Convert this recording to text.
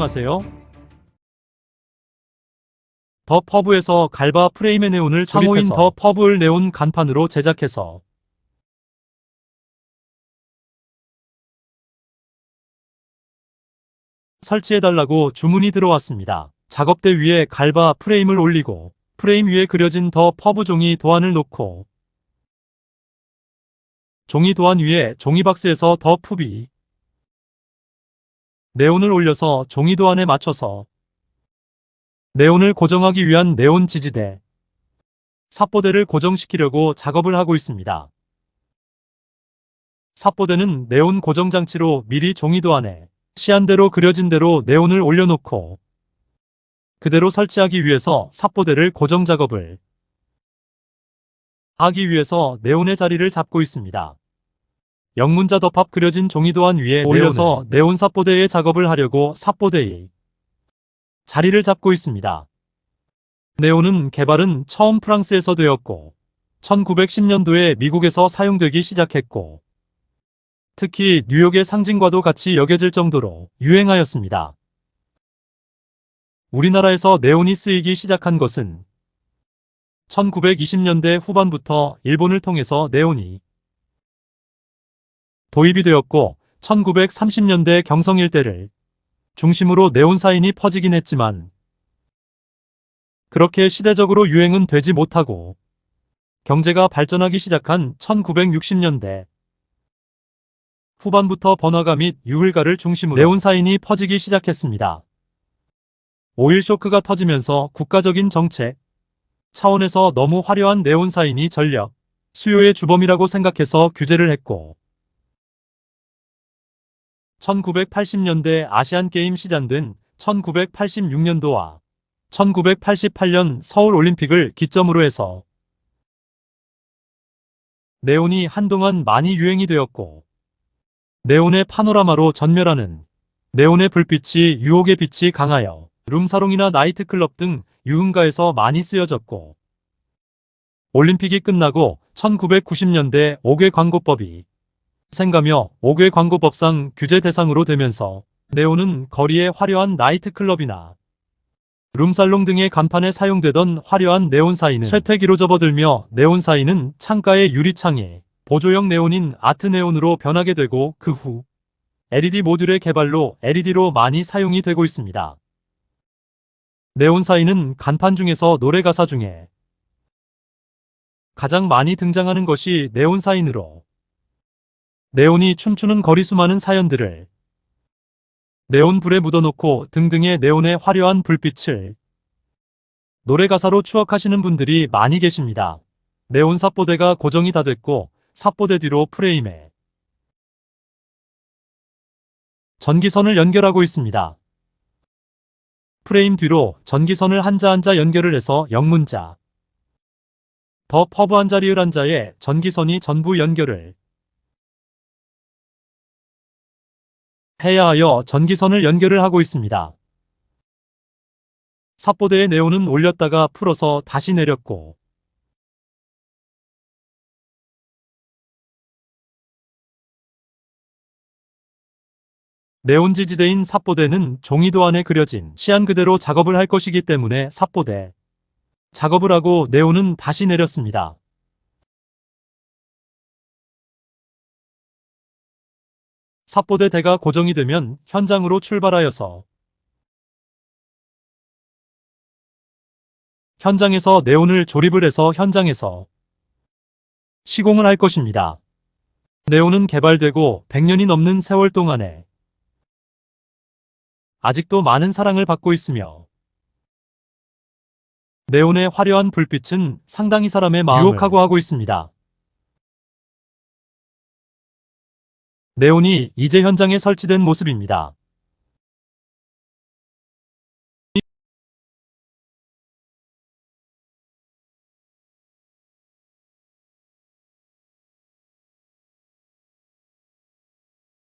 안녕하세요. 더 퍼브에서 갈바 프레임의 네온을 상호인 조립해서 더 퍼브를 네온 간판으로 제작해서 설치해달라고 주문이 들어왔습니다. 작업대 위에 갈바 프레임을 올리고 프레임 위에 그려진 더 퍼브 종이 도안을 놓고 종이 도안 위에 종이박스에서 더 푸비 네온을 올려서 종이 도 안에 맞춰서 네온을 고정하기 위한 네온 지지대 삽보대를 고정시키려고 작업을 하고 있습니다. 삽보대는 네온 고정 장치로 미리 종이 도 안에 시안대로 그려진 대로 네온을 올려놓고 그대로 설치하기 위해서 삽보대를 고정 작업을 하기 위해서 네온의 자리를 잡고 있습니다. 영문자 덮밥 그려진 종이 도안 위에 올려서 네온 삽보대의 작업을 하려고 삽보대의 자리를 잡고 있습니다. 네온은 개발은 처음 프랑스에서 되었고 1910년도에 미국에서 사용되기 시작했고 특히 뉴욕의 상징과도 같이 여겨질 정도로 유행하였습니다. 우리나라에서 네온이 쓰이기 시작한 것은 1920년대 후반부터 일본을 통해서 네온이 도입이 되었고 1930년대 경성 일대를 중심으로 네온 사인이 퍼지긴 했지만 그렇게 시대적으로 유행은 되지 못하고 경제가 발전하기 시작한 1960년대 후반부터 번화가 및 유흥가를 중심으로 네온 사인이 퍼지기 시작했습니다. 오일 쇼크가 터지면서 국가적인 정책 차원에서 너무 화려한 네온 사인이 전력 수요의 주범이라고 생각해서 규제를 했고 1980년대 아시안게임 시작된 1986년도와 1988년 서울올림픽을 기점으로 해서 네온이 한동안 많이 유행이 되었고 네온의 파노라마로 전멸하는 네온의 불빛이 유혹의 빛이 강하여 룸사롱이나 나이트클럽 등 유흥가에서 많이 쓰여졌고 올림픽이 끝나고 1990년대 5개 광고법이 생가며 5개 광고법상 규제 대상으로 되면서 네온은 거리의 화려한 나이트클럽이나 룸살롱 등의 간판에 사용되던 화려한 네온 사인은 쇠퇴기로 접어들며 네온 사인은 창가의 유리창에 보조형 네온인 아트 네온으로 변하게 되고 그 후 LED 모듈의 개발로 LED로 많이 사용이 되고 있습니다. 네온 사인은 간판 중에서 노래 가사 중에 가장 많이 등장하는 것이 네온 사인으로 네온이 춤추는 거리 수많은 사연들을 네온 불에 묻어놓고 등등의 네온의 화려한 불빛을 노래 가사로 추억하시는 분들이 많이 계십니다. 네온 삽보대가 고정이 다 됐고 삽보대 뒤로 프레임에 전기선을 연결하고 있습니다. 프레임 뒤로 전기선을 한자 한자 연결을 해서 영문자 더 퍼브 한자 리을 한자에 전기선이 전부 연결을 해야 하여 전기선을 연결을 하고 있습니다. 삽보대의 네온은 올렸다가 풀어서 다시 내렸고 네온 지지대인 삽보대는 종이도 안에 그려진 시안 그대로 작업을 할 것이기 때문에 삽보대 작업을 하고 네온은 다시 내렸습니다. 삽보대 대가 고정이 되면 현장으로 출발하여서 현장에서 네온을 조립을 해서 현장에서 시공을 할 것입니다. 네온은 개발되고 100년이 넘는 세월 동안에 아직도 많은 사랑을 받고 있으며 네온의 화려한 불빛은 상당히 사람의 마음을 유혹하고 하고 있습니다. 네온이 이제 현장에 설치된 모습입니다.